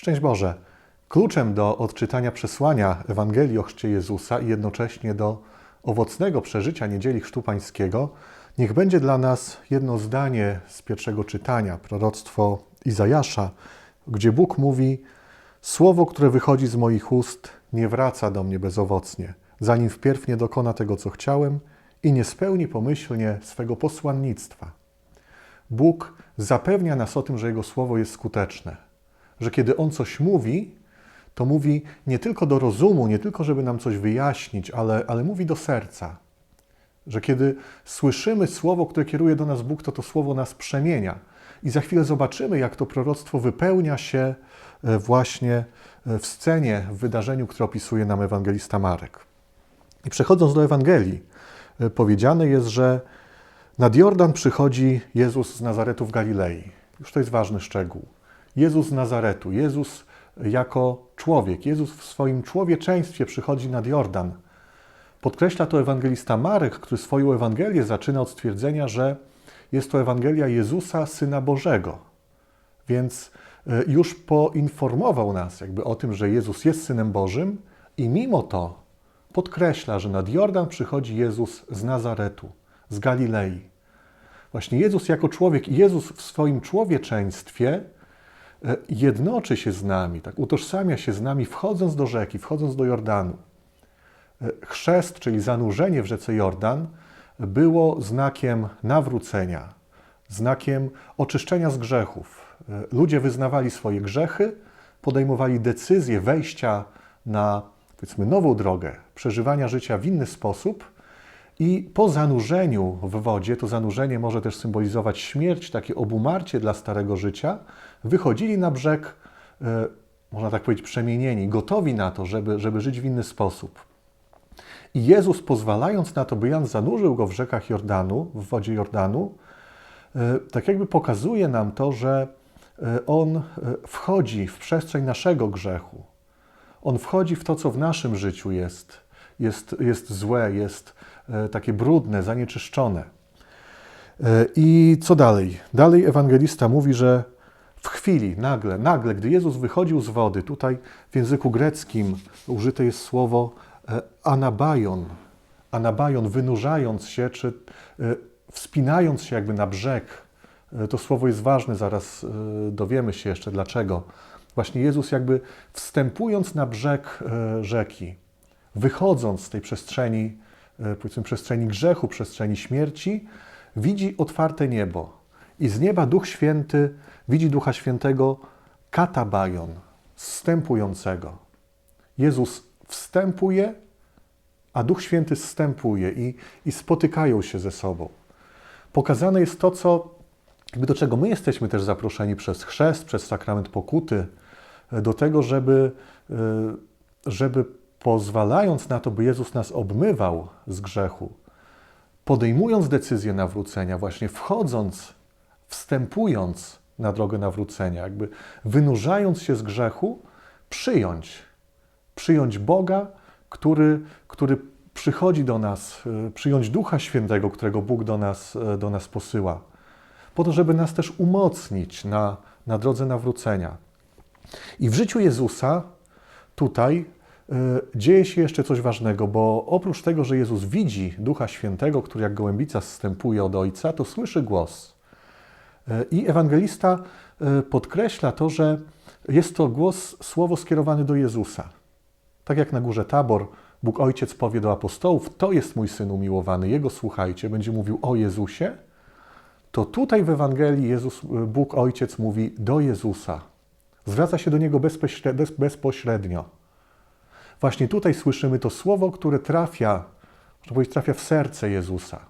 Szczęść Boże! Kluczem do odczytania przesłania Ewangelii o chrzcie Jezusa i jednocześnie do owocnego przeżycia Niedzieli Chrztu Pańskiego niech będzie dla nas jedno zdanie z pierwszego czytania, proroctwo Izajasza, gdzie Bóg mówi Słowo, które wychodzi z moich ust, nie wraca do mnie bezowocnie, zanim wpierw nie dokona tego, co chciałem i nie spełni pomyślnie swego posłannictwa. Bóg zapewnia nas o tym, że Jego Słowo jest skuteczne, że kiedy On coś mówi, to mówi nie tylko do rozumu, nie tylko, żeby nam coś wyjaśnić, ale, ale mówi do serca. Że kiedy słyszymy Słowo, które kieruje do nas Bóg, to to Słowo nas przemienia. I za chwilę zobaczymy, jak to proroctwo wypełnia się e, właśnie e, w scenie, w wydarzeniu, które opisuje nam ewangelista Marek. I przechodząc do Ewangelii, e, powiedziane jest, że nad Jordan przychodzi Jezus z Nazaretu w Galilei. Już to jest ważny szczegół. Jezus z Nazaretu, Jezus jako człowiek, Jezus w swoim człowieczeństwie przychodzi nad Jordan. Podkreśla to ewangelista Marek, który swoją Ewangelię zaczyna od stwierdzenia, że jest to Ewangelia Jezusa, Syna Bożego. Więc e, już poinformował nas jakby o tym, że Jezus jest Synem Bożym i mimo to podkreśla, że nad Jordan przychodzi Jezus z Nazaretu, z Galilei. Właśnie Jezus jako człowiek i Jezus w swoim człowieczeństwie jednoczy się z nami, tak utożsamia się z nami, wchodząc do rzeki, wchodząc do Jordanu. E, chrzest, czyli zanurzenie w rzece Jordan, było znakiem nawrócenia, znakiem oczyszczenia z grzechów. E, ludzie wyznawali swoje grzechy, podejmowali decyzję wejścia na, powiedzmy, nową drogę, przeżywania życia w inny sposób. I po zanurzeniu w wodzie, to zanurzenie może też symbolizować śmierć, takie obumarcie dla starego życia, wychodzili na brzeg, e, można tak powiedzieć, przemienieni, gotowi na to, żeby, żeby żyć w inny sposób. I Jezus, pozwalając na to, by Jan zanurzył go w rzekach Jordanu, w wodzie Jordanu, e, tak jakby pokazuje nam to, że e, on wchodzi w przestrzeń naszego grzechu. On wchodzi w to, co w naszym życiu jest, jest, jest złe, jest takie brudne, zanieczyszczone. I co dalej? Dalej ewangelista mówi, że w chwili, nagle, nagle, gdy Jezus wychodził z wody, tutaj w języku greckim użyte jest słowo anabajon, anabajon, wynurzając się, czy wspinając się jakby na brzeg. To słowo jest ważne, zaraz dowiemy się jeszcze dlaczego. Właśnie Jezus jakby wstępując na brzeg rzeki, wychodząc z tej przestrzeni, powiedzmy przestrzeni grzechu, przestrzeni śmierci, widzi otwarte niebo. I z nieba Duch Święty widzi Ducha Świętego katabajon, wstępującego. Jezus wstępuje, a Duch Święty wstępuje i, i spotykają się ze sobą. Pokazane jest to, co, do czego my jesteśmy też zaproszeni przez chrzest, przez sakrament pokuty, do tego, żeby, żeby pozwalając na to, by Jezus nas obmywał z grzechu, podejmując decyzję nawrócenia, właśnie wchodząc, wstępując na drogę nawrócenia, jakby wynurzając się z grzechu, przyjąć, przyjąć Boga, który, który przychodzi do nas, przyjąć Ducha Świętego, którego Bóg do nas, do nas posyła, po to, żeby nas też umocnić na, na drodze nawrócenia. I w życiu Jezusa tutaj dzieje się jeszcze coś ważnego, bo oprócz tego, że Jezus widzi Ducha Świętego, który jak gołębica zstępuje od Ojca, to słyszy głos. I ewangelista podkreśla to, że jest to głos, słowo skierowane do Jezusa. Tak jak na górze Tabor Bóg Ojciec powie do apostołów, to jest mój Syn umiłowany, Jego słuchajcie, będzie mówił o Jezusie, to tutaj w Ewangelii Jezus, Bóg Ojciec mówi do Jezusa. Zwraca się do Niego bezpośrednio. Właśnie tutaj słyszymy to słowo, które trafia, można powiedzieć, trafia w serce Jezusa.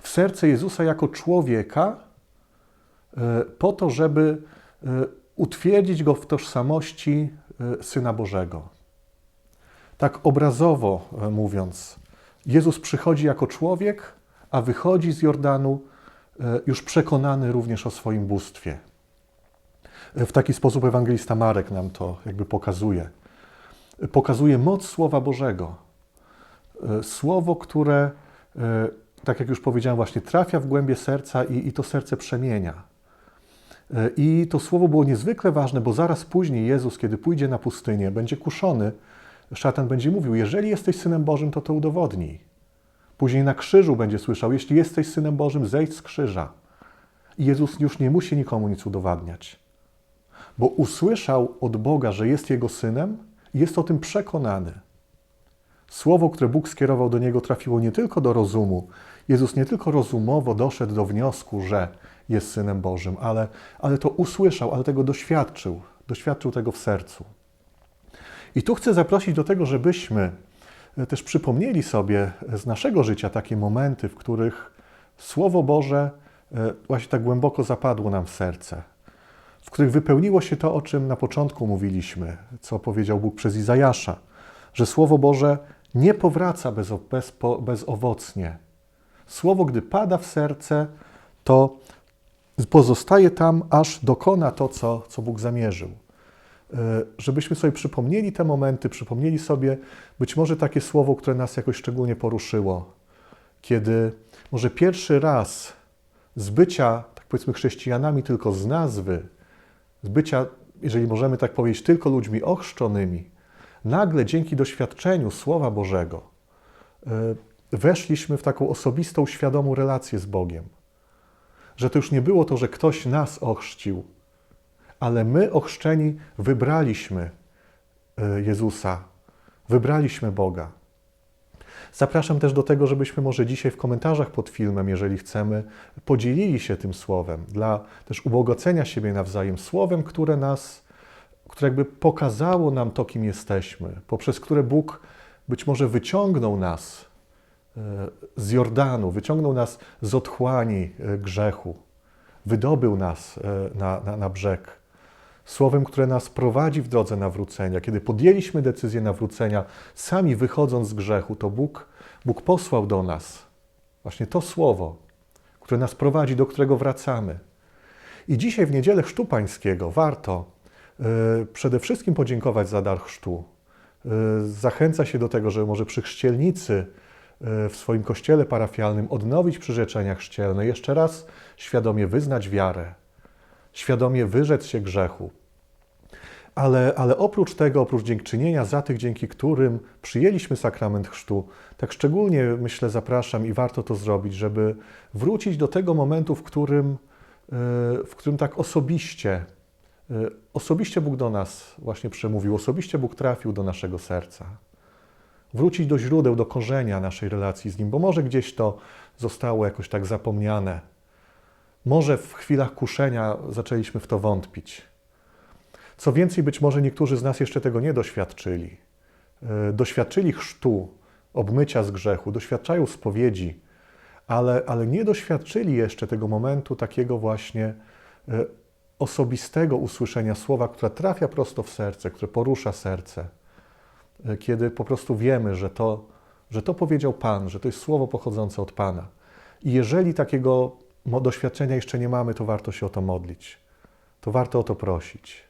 W serce Jezusa jako człowieka, po to, żeby utwierdzić go w tożsamości Syna Bożego. Tak obrazowo mówiąc, Jezus przychodzi jako człowiek, a wychodzi z Jordanu już przekonany również o swoim bóstwie. W taki sposób ewangelista Marek nam to jakby pokazuje pokazuje moc Słowa Bożego. Słowo, które, tak jak już powiedziałem, właśnie trafia w głębie serca i, i to serce przemienia. E, I to słowo było niezwykle ważne, bo zaraz później Jezus, kiedy pójdzie na pustynię, będzie kuszony, szatan będzie mówił: Jeżeli jesteś synem Bożym, to to udowodnij. Później na krzyżu będzie słyszał: Jeśli jesteś synem Bożym, zejdź z krzyża. I Jezus już nie musi nikomu nic udowadniać, bo usłyszał od Boga, że jest jego synem jest o tym przekonany. Słowo, które Bóg skierował do niego, trafiło nie tylko do rozumu. Jezus nie tylko rozumowo doszedł do wniosku, że jest synem Bożym, ale, ale to usłyszał, ale tego doświadczył. Doświadczył tego w sercu. I tu chcę zaprosić do tego, żebyśmy też przypomnieli sobie z naszego życia takie momenty, w których Słowo Boże e, właśnie tak głęboko zapadło nam w serce, w których wypełniło się to, o czym na początku mówiliśmy, co powiedział Bóg przez Izajasza, że Słowo Boże nie powraca bez, bez, bezowocnie. Słowo, gdy pada w serce, to pozostaje tam, aż dokona to, co, co Bóg zamierzył. E, Żebyśmy sobie przypomnieli te momenty, przypomnieli sobie być może takie słowo, które nas jakoś szczególnie poruszyło, kiedy może pierwszy raz z bycia, tak powiedzmy, chrześcijanami tylko z nazwy, z bycia, jeżeli możemy tak powiedzieć, tylko ludźmi ochrzczonymi, nagle dzięki doświadczeniu Słowa Bożego e, weszliśmy w taką osobistą, świadomą relację z Bogiem. Że to już nie było to, że ktoś nas ochrzcił, ale my ochrzczeni wybraliśmy e, Jezusa, wybraliśmy Boga. Zapraszam też do tego, żebyśmy może dzisiaj w komentarzach pod filmem, jeżeli chcemy, podzielili się tym słowem dla też ubogacenia siebie nawzajem, słowem, które nas, które jakby pokazało nam to, kim jesteśmy, poprzez które Bóg być może wyciągnął nas e, z Jordanu, wyciągnął nas z otchłani e, grzechu, wydobył nas e, na, na, na brzeg. Słowem, które nas prowadzi w drodze nawrócenia. Kiedy podjęliśmy decyzję nawrócenia, sami wychodząc z grzechu, to Bóg, Bóg posłał do nas właśnie to słowo, które nas prowadzi, do którego wracamy. I dzisiaj w niedzielę Chrztu Pańskiego warto y, przede wszystkim podziękować za dar chrztu. Y, zachęca się do tego, że może przy chrzcielnicy y, w swoim kościele parafialnym odnowić przyrzeczenia chrzcielne, jeszcze raz świadomie wyznać wiarę, świadomie wyrzec się grzechu. Ale, ale oprócz tego, oprócz dziękczynienia za tych, dzięki którym przyjęliśmy sakrament chrztu, tak szczególnie myślę, zapraszam i warto to zrobić, żeby wrócić do tego momentu, w którym, w którym tak osobiście, osobiście Bóg do nas właśnie przemówił, osobiście Bóg trafił do naszego serca. Wrócić do źródeł, do korzenia naszej relacji z Nim, bo może gdzieś to zostało jakoś tak zapomniane. Może w chwilach kuszenia zaczęliśmy w to wątpić. Co więcej, być może niektórzy z nas jeszcze tego nie doświadczyli. Doświadczyli chrztu, obmycia z grzechu, doświadczają spowiedzi, ale, ale nie doświadczyli jeszcze tego momentu takiego właśnie osobistego usłyszenia słowa, które trafia prosto w serce, które porusza serce. Kiedy po prostu wiemy, że to, że to powiedział Pan, że to jest słowo pochodzące od Pana. I jeżeli takiego doświadczenia jeszcze nie mamy, to warto się o to modlić. To warto o to prosić.